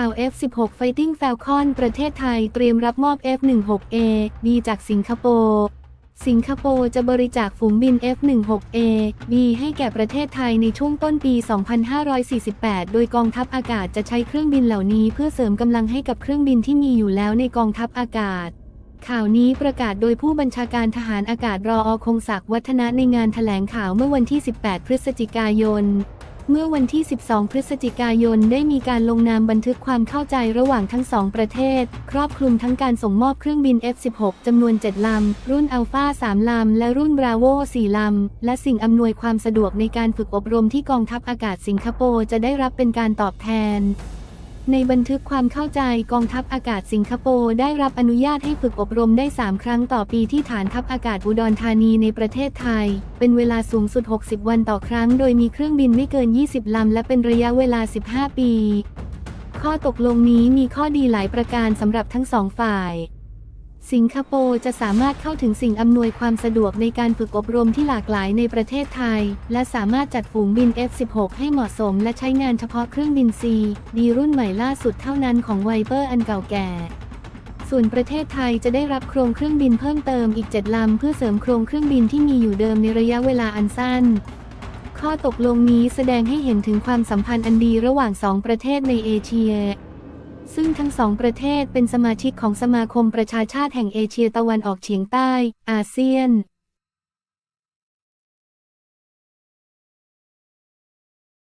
ข่าว F16 Fighting Falcon ประเทศไทยเตรียมรับมอบ F16A B จากสิงคโปร์ สิงคโปร์จะบริจาคฝูงบิน F16A B ให้แก่ประเทศไทยในช่วงต้นปี 2548 โดยกองทัพอากาศจะใช้เครื่องบินเหล่านี้เพื่อเสริมกำลังให้กับเครื่องบินที่มีอยู่แล้วในกองทัพอากาศข่าวนี้ประกาศโดยผู้บัญชาการทหารอากาศรออคงศักดิ์วัฒนะในงานถแถลงข่าวเมื่อวันที่ 18 พฤศจิกายน เมื่อวันที่ 12 พฤศจิกายนได้มีการลงนามบันทึกความเข้าใจระหว่างทั้งสองประเทศ ครอบคลุมทั้งการส่งมอบเครื่องบิน F16 จำนวน 7 ลำ รุ่นอัลฟา3 ลำ และรุ่นบราโว4 ลำ และสิ่งอำนวยความสะดวกในการฝึกอบรมที่กองทัพอากาศสิงคโปร์จะได้รับเป็นการตอบแทน ในบันทึกความเข้าใจกองทัพอากาศสิงคโปร์ได้รับอนุญาตให้ฝึกอบรมได้ 3 ครั้งต่อปีที่ฐานทัพอากาศอุดรธานีในประเทศไทย เป็นเวลาสูงสุด 60 วันต่อครั้ง โดยมีเครื่องบินไม่เกิน 20 ลำ และเป็นระยะเวลา 15 ปี ข้อตกลงนี้มีข้อดีหลายประการสำหรับทั้งสองฝ่าย สิงคโปร์จะสามารถเข้าถึงสิ่งอำนวยความสะดวกในการฝึกอบรมที่หลากหลายในประเทศไทย และสามารถจัดฝูงบิน F16 ให้เหมาะสมและใช้งานเฉพาะเครื่องบิน C ดีรุ่นใหม่ล่าสุดเท่านั้นของไวเปอร์อันเก่าแก่ส่วนประเทศไทยจะได้รับโครงเครื่องบินเพิ่มเติมอีก 7 ลำ เพื่อเสริมโครงเครื่องบินที่มีอยู่เดิมในระยะเวลาอันสั้น ข้อตกลงนี้แสดงให้เห็นถึงความสัมพันธ์อันดีระหว่างสองประเทศในเอเชีย ซึ่งทั้งสองประเทศเป็นสมาชิกของสมาคมประชาชาติแห่งเอเชียตะวันออกเฉียงใต้ อาเซียน